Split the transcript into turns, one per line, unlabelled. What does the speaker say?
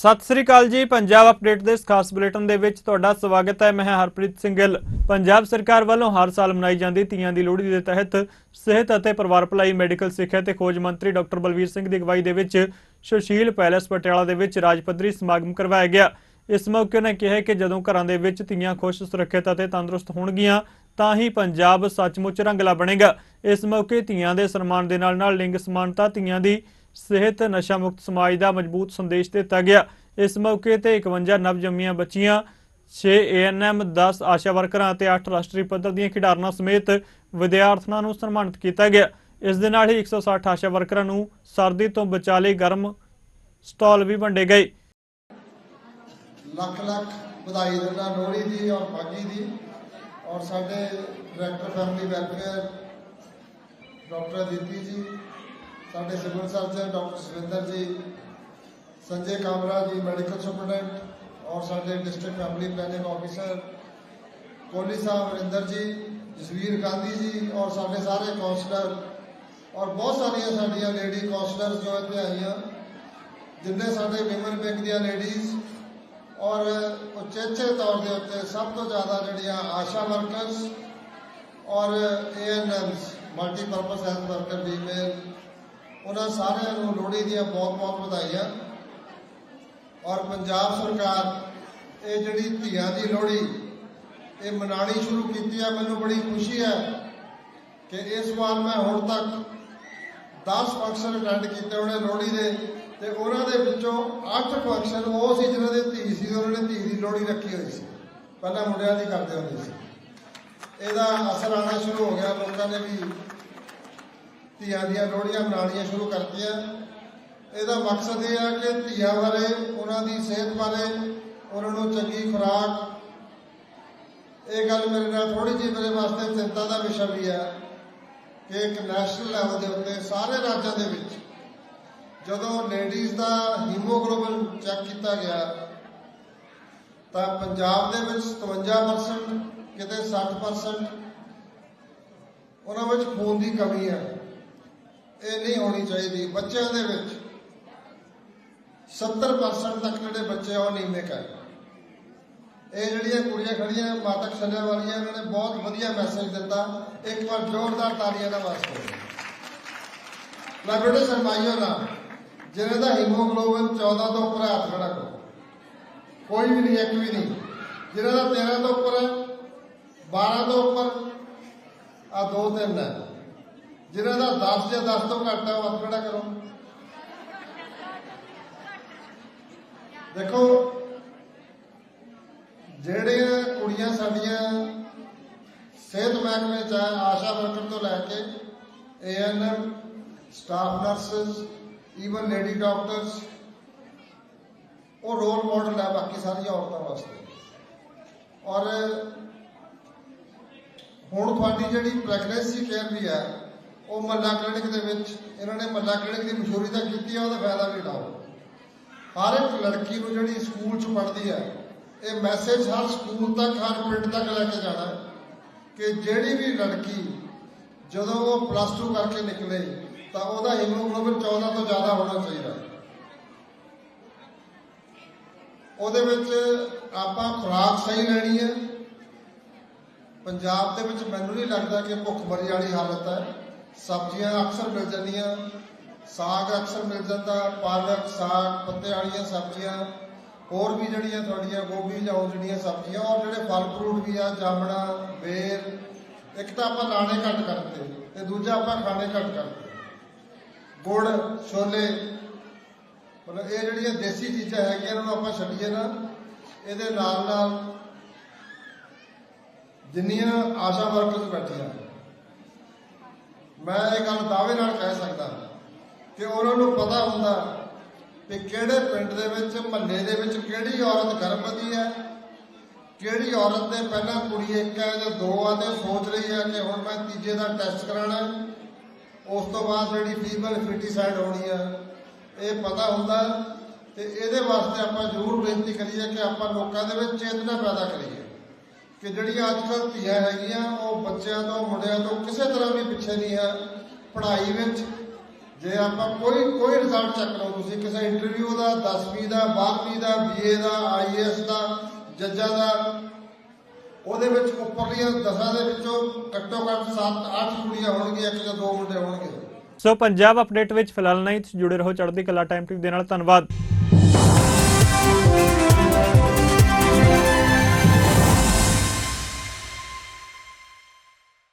ਸਤਿ ਸ੍ਰੀ ਅਕਾਲ ਜੀ, ਪੰਜਾਬ ਅਪਡੇਟ ਦੇ ਇਸ ਖਾਸ ਬੁਲੇਟਿਨ ਦੇ ਵਿੱਚ ਤੁਹਾਡਾ ਸਵਾਗਤ ਹੈ। ਮੈਂ ਹਰਪ੍ਰੀਤ ਸਿੰਘ ਗਿੱਲ ਪੰਜਾਬ ਸਰਕਾਰ ਵੱਲੋਂ ਹਰ ਸਾਲ ਮਨਾਈ ਜਾਂਦੀ ਤੀਆਂ ਦੀ ਲੋਹੜੀ ਦੇ ਤਹਿਤ ਸਿਹਤ ਅਤੇ ਪਰਿਵਾਰ ਭਲਾਈ, ਮੈਡੀਕਲ ਸਿੱਖਿਆ ਤੇ ਖੋਜ ਮੰਤਰੀ ਡਾਕਟਰ ਬਲਵੀਰ ਸਿੰਘ ਦੀ ਅਗਵਾਈ ਦੇ ਵਿੱਚ ਸੁਸ਼ੀਲ ਪੈਲੇਸ ਪਟਿਆਲਾ ਦੇ ਵਿੱਚ ਰਾਜ ਪੱਧਰੀ ਸਮਾਗਮ ਕਰਵਾਇਆ ਗਿਆ। ਇਸ ਮੌਕੇ ਉਹਨੇ ਕਿਹਾ ਕਿ ਜਦੋਂ ਘਰਾਂ ਦੇ ਵਿੱਚ ਤੀਆਂ ਖੁਸ਼, ਸੁਰੱਖਿਅਤ ਅਤੇ ਤੰਦਰੁਸਤ ਹੋਣਗੀਆਂ, ਤਾਂ ਹੀ ਪੰਜਾਬ ਸੱਚਮੁੱਚ ਰੰਗਲਾ ਬਣੇਗਾ। ਇਸ ਮੌਕੇ ਤੀਆਂ ਦੇ ਸਨਮਾਨ ਦੇ ਨਾਲ ਨਾਲ ਲਿੰਗ ਸਮਾਨਤਾ, ਤੀਆਂ ਦੀ ਸਿਹਤ, ਨਸ਼ਾ ਮੁਕਤ ਸਮਾਜ ਦਾ ਮਜ਼ਬੂਤ ਸੰਦੇਸ਼ ਦਿੱਤਾ ਗਿਆ। ਇਸ ਮੌਕੇ ਤੇ 51 ਨਵਜੰਮੀਆਂ ਬੱਚੀਆਂ 6 ਏਐਨਐਮ 10 ਆਸ਼ਾ ਵਰਕਰਾਂ ਅਤੇ 8 ਰਾਸ਼ਟਰੀ ਪੱਧਰ ਦੀਆਂ ਖਿਡਾਰਨਾਂ ਸਮੇਤ ਵਿਦਿਆਰਥਣਾਂ ਨੂੰ ਸਨਮਾਨਿਤ ਕੀਤਾ ਗਿਆ। ਇਸ ਦੇ ਨਾਲ ਹੀ 160 ਆਸ਼ਾ ਵਰਕਰਾਂ ਨੂੰ ਸਰਦੀ ਤੋਂ ਬਚਾ ਲਈ ਗਰਮ ਸਟਾਲ ਵੀ ਵੰਡੇ ਗਏ।
ਲੱਖ ਲੱਖ ਵਧਾਈ ਦਿੰਦਾ ਲੋਹੜੀ ਦੀ ਔਰ ਮਾਘੀ ਦੀ। ਔਰ ਸਾਡੇ director family welfare doctor Aditi ji, ਸਾਡੇ ਸਿਵਲ ਸਰਜਨ ਡਾਕਟਰ ਸੁਰਿੰਦਰ ਜੀ ਸੰਜੇ ਕਾਮਰਾ ਜੀ, ਮੈਡੀਕਲ ਸੁਪਰਡੈਂਟ ਔਰ ਸਾਡੇ district family planning officer. Kohli Sahib Varinder ji, Jasvir Gandhi ਜੀ ਔਰ ਸਾਡੇ ਸਾਰੇ ਕਾਉਂਸਲਰ ਔਰ ਬਹੁਤ ਸਾਰੀਆਂ ਸਾਡੀਆਂ ਲੇਡੀ ਕਾਉਂਸਲਰਸ ਜੋ ਇੱਥੇ ਆਈਆਂ, ਜਿੰਨੇ ਸਾਡੇ ਵਿਮਨ ਵਿੰਗ ਦੀਆਂ ਲੇਡੀਜ਼ ਔਰ ਉਚੇਚੇ ਤੌਰ ਦੇ ਉੱਤੇ ਸਭ ਤੋਂ ਜ਼ਿਆਦਾ ਜਿਹੜੀਆਂ ਆਸ਼ਾ ਵਰਕਰਸ ਔਰ ANMs multipurpose health worker female ਉਹਨਾਂ ਸਾਰਿਆਂ ਨੂੰ ਲੋਹੜੀ ਦੀਆਂ ਬਹੁਤ-ਬਹੁਤ ਵਧਾਈਆਂ। ਔਰ ਪੰਜਾਬ ਸਰਕਾਰ, ਇਹ ਜਿਹੜੀ ਧੀਆਂ ਦੀ ਲੋਹੜੀ, ਇਹ ਮਨਾਣੀ ਸ਼ੁਰੂ ਕੀਤੀ ਹੈ ਮੈਨੂੰ ਬੜੀ ਖੁਸ਼ੀ ਹੈ ਕਿ ਇਸ ਵਾਰ ਮੈਂ ਹੁਣ ਤੱਕ 10 ਫੰਕਸ਼ਨ ਅਟੈਂਡ ਕੀਤੇ ਉਹਨੇ ਲੋਹੜੀ ਦੇ ਤੇ ਉਹਨਾਂ ਦੇ ਵਿੱਚੋਂ 8 ਫੰਕਸ਼ਨ ਉਹ ਸੀ ਜਿਹਨਾਂ ਦੇ ਧੀ ਸੀ, ਉਹਨਾਂ ਨੇ ਧੀ ਦੀ ਲੋਹੜੀ ਰੱਖੀ ਹੋਈ ਸੀ। ਪਹਿਲਾਂ ਮੁੰਡਿਆਂ ਦੀ ਕਰਦੇ ਹੁੰਦੇ ਸੀ। ਇਹਦਾ ਅਸਰ ਆਉਣਾ ਸ਼ੁਰੂ ਹੋ ਗਿਆ, ਲੋਕਾਂ ਨੇ ਵੀ ਧੀਆਂ ਦੀਆਂ ਲੋਹੜੀਆਂ ਮਨਾਉਣੀਆਂ ਸ਼ੁਰੂ ਕਰਤੀਆਂ। ਇਹਦਾ ਮਕਸਦ ਇਹ ਆ ਕਿ ਧੀਆਂ ਬਾਰੇ ਉਹਨਾਂ ਦੀ ਸਿਹਤ ਬਾਰੇ ਉਹਨਾਂ ਨੂੰ ਚੰਗੀ ਖੁਰਾਕ। ਇਹ ਗੱਲ ਮੇਰੇ ਨਾਲ ਥੋੜੀ ਜਿਹੀ ਮੇਰੇ ਵਾਸਤੇ ਚਿੰਤਾ ਦਾ ਵਿਸ਼ਾ ਵੀ ਹੈ ਕਿ ਇੱਕ ਨੈਸ਼ਨਲ ਲੈਵਲ ਦੇ ਉੱਤੇ ਸਾਰੇ ਰਾਜਾਂ ਦੇ ਵਿੱਚ ਜਦੋਂ ਲੇਡੀਜ਼ ਦਾ ਹੀਮੋਗਲੋਬਿਨ ਚੈੱਕ ਕੀਤਾ ਗਿਆ, ਤਾਂ ਪੰਜਾਬ ਦੇ ਵਿੱਚ 57% ਕਿਤੇ 60% ਉਹਨਾਂ ਵਿੱਚ ਖੂਨ ਦੀ ਕਮੀ ਹੈ ਇਹ ਨਹੀਂ ਹੋਣੀ ਚਾਹੀਦੀ। ਬੱਚਿਆਂ ਦੇ ਵਿੱਚ 70% ਤੱਕ ਜਿਹੜੇ ਬੱਚੇ ਆ ਉਹ ਅਨੀਮਿਕ ਹੈ ਇਹ ਜਿਹੜੀਆਂ ਕੁੜੀਆਂ ਖੜੀਆਂ ਮਾਤਕ ਛੱਡਣ ਵਾਲੀਆਂ ਇਹਨਾਂ ਨੇ ਬਹੁਤ ਵਧੀਆ ਮੈਸੇਜ ਦਿੱਤਾ। ਇੱਕ ਵਾਰ ਜ਼ੋਰਦਾਰ ਤਾਲੀਆਂ ਨਾਲ ਵਾਸਤੇ ਮੈਂ ਬੇਟੇ ਸਰਮਾਈਓ ਨਾ ਜਿਹਨਾਂ ਦਾ ਹੀਮੋਗਲੋਬਿਨ 14 ਤੋਂ ਉੱਪਰ ਹੈ, ਹੱਥ ਖੜਾ ਕਰੋ। ਕੋਈ ਵੀ ਨਹੀਂ ਇੱਕ ਵੀ ਨਹੀਂ। ਜਿਹਨਾਂ ਦਾ 13 ਤੋਂ ਉੱਪਰ ਹੈ 12 ਤੋਂ ਉੱਪਰ ਆ ਦੋ ਤਿੰਨ ਹੈ। ਜਿਹਨਾਂ ਦਾ 10 ਜਾਂ 10 ਤੋਂ ਘੱਟ ਹੈ ਉਹ ਹੱਥ ਖੜਾ ਕਰੋ। ਦੇਖੋ, ਜਿਹੜੀਆਂ ਕੁੜੀਆਂ ਸਾਡੀਆਂ ਸਿਹਤ ਮਹਿਕਮੇ ਚ ਆਸ਼ਾ ਵਰਕਰ ਤੋਂ ਲੈ ਕੇ ANM staff nurses even lady doctors ਉਹ ਰੋਲ ਮਾਡਲ ਹੈ ਬਾਕੀ ਸਾਰੀਆਂ ਔਰਤਾਂ ਵਾਸਤੇ। ਔਰ ਹੁਣ ਤੁਹਾਡੀ ਜਿਹੜੀ ਪ੍ਰੈਗਨੈਂਸੀ ਕੇਅਰ ਵੀ ਹੈ ਉਹ ਮੱਲਾ ਕਲੀਨਿਕ ਦੇ ਵਿੱਚ, ਇਹਨਾਂ ਨੇ ਮੱਲਾ ਕਲੀਨਿਕ ਦੀ ਮਸ਼ਹੂਰੀ ਤਾਂ ਕੀਤੀ ਹੈ ਉਹਦਾ ਫਾਇਦਾ ਵੀ ਉਠਾਓ। ਹਰ ਇੱਕ ਲੜਕੀ ਨੂੰ ਜਿਹੜੀ ਸਕੂਲ 'ਚ ਪੜ੍ਹਦੀ ਹੈ, ਇਹ ਮੈਸੇਜ ਹਰ ਸਕੂਲ ਤੱਕ, ਹਰ ਪਿੰਡ ਤੱਕ ਲੈ ਕੇ ਜਾਣਾ ਕਿ ਜਿਹੜੀ ਵੀ ਲੜਕੀ ਜਦੋਂ ਉਹ ਪਲੱਸ 2 ਕਰਕੇ ਨਿਕਲੇ, ਤਾਂ ਉਹਦਾ ਹੀਮੋਗਲੋਬਿਨ 14 ਤੋਂ ਜ਼ਿਆਦਾ ਹੋਣਾ ਚਾਹੀਦਾ। ਉਹਦੇ ਵਿੱਚ ਆਪਾਂ ਖੁਰਾਕ ਸਹੀ ਲੈਣੀ ਹੈ। ਪੰਜਾਬ ਦੇ ਵਿੱਚ ਮੈਨੂੰ ਨਹੀਂ ਲੱਗਦਾ ਕਿ ਭੁੱਖਮਰੀ ਵਾਲੀ ਹਾਲਤ ਹੈ। ਸਬਜ਼ੀਆਂ ਅਕਸਰ ਮਿਲ ਜਾਂਦੀਆਂ ਸਾਗ ਅਕਸਰ ਮਿਲ ਜਾਂਦਾ, ਪਾਲਕ, ਸਾਗ, ਪੱਤੇ ਵਾਲੀਆਂ ਸਬਜ਼ੀਆਂ, ਹੋਰ ਵੀ ਜਿਹੜੀਆਂ ਤੁਹਾਡੀਆਂ ਗੋਭੀ ਜਾਂ ਹੋਰ ਜਿਹੜੀਆਂ ਸਬਜ਼ੀਆਂ, ਔਰ ਜਿਹੜੇ ਫਲ ਫਰੂਟ ਵੀ ਆ, ਜਾਮਣਾ, ਬੇਰ, ਇੱਕ ਤਾਂ ਆਪਾਂ ਲਾਣੇ ਘੱਟ ਕਰਤੇ ਤੇ ਦੂਜਾ ਆਪਾਂ ਖਾਣੇ ਘੱਟ ਕਰਤੇ ਗੁੜ, ਛੋਲੇ, ਮਤਲਬ ਇਹ ਜਿਹੜੀਆਂ ਦੇਸੀ ਚੀਜ਼ਾਂ ਹੈਗੀਆਂ, ਇਹਨਾਂ ਨੂੰ ਆਪਾਂ ਛੱਡੀਏ ਨਾ, ਇਹਦੇ ਨਾਲ ਨਾਲ ਜਿੰਨੀਆਂ ਆਸ਼ਾ ਵਰਕਰਸ ਬੈਠੀਆਂ। ਮੈਂ ਇਹ ਗੱਲ ਦਾਅਵੇ ਨਾਲ ਕਹਿ ਸਕਦਾ। ਕਿ ਉਹਨਾਂ ਨੂੰ ਪਤਾ ਹੁੰਦਾ ਕਿ ਕਿਹੜੇ ਪਿੰਡ ਦੇ ਵਿੱਚ, ਮਹੱਲੇ ਦੇ ਵਿੱਚ ਕਿਹੜੀ ਔਰਤ ਗਰਭਵਤੀ ਹੈ, ਕਿਹੜੀ ਔਰਤ ਦੇ ਪਹਿਲਾਂ ਕੁੜੀ ਇੱਕ ਹੈ ਜਾਂ ਦੋ ਆ ਤੇ ਸੋਚ ਰਹੀ ਹੈ ਕਿ ਹੁਣ ਮੈਂ ਤੀਜੇ ਦਾ ਟੈਸਟ ਕਰਾਉਣਾ ਉਸ ਤੋਂ ਬਾਅਦ ਜਿਹੜੀ ਫੀਮੇਲ ਫੀਟੀਸਾਈਡ ਹੋਣੀ ਆ, ਇਹ ਪਤਾ ਹੁੰਦਾ ਤੇ ਇਹਦੇ ਵਾਸਤੇ ਆਪਾਂ ਜ਼ਰੂਰ ਬੇਨਤੀ ਕਰੀਏ ਕਿ ਆਪਾਂ ਲੋਕਾਂ ਦੇ ਵਿੱਚ ਚੇਤਨਾ ਪੈਦਾ ਕਰੀਏ ਕਿ ਜਿਹੜੀਆਂ ਅੱਜ ਕੱਲ੍ਹ ਧੀਆਂ ਹੈਗੀਆਂ, ਉਹ ਬੱਚਿਆਂ ਤੋਂ, ਮੁੰਡਿਆਂ ਤੋਂ ਕਿਸੇ ਤਰ੍ਹਾਂ ਵੀ ਪਿੱਛੇ ਨਹੀਂ ਹੈ ਪੜ੍ਹਾਈ ਵਿੱਚ ਜੇ ਆਪਾਂ ਕੋਈ ਕੋਈ ਰਿਜ਼ਲਟ ਚੈੱਕ ਕਰੋ ਤੁਸੀਂ, ਕਿਸੇ ਇੰਟਰਵਿਊ ਦਾ 10ਵੀਂ ਦਾ 12ਵੀਂ ਦਾ ਬੀਏ ਦਾ ਆਈਐਸ ਦਾ, ਜੱਜਾਂ ਦਾ, ਉਹਦੇ ਵਿੱਚ ਉੱਪਰਲੀਆਂ ਦਸਾਂ ਦੇ ਵਿੱਚੋਂ ਘੱਟੋ ਘੱਟ 7-8 ਕੁੜੀਆਂ ਹੋਣਗੀਆਂ, ਇੱਕ ਜਾਂ ਦੋ ਮੁੰਡੇ ਹੋਣਗੇ।
ਸੋ ਪੰਜਾਬ ਅਪਡੇਟ ਵਿੱਚ ਫਿਲਹਾਲ ਨਹੀਂ ਜੁੜੇ ਰਹੋ ਚੜ੍ਹਦੀ ਕਲਾ ਟਾਈਮ ਟਿਕ ਦੇ ਨਾਲ, ਧੰਨਵਾਦ।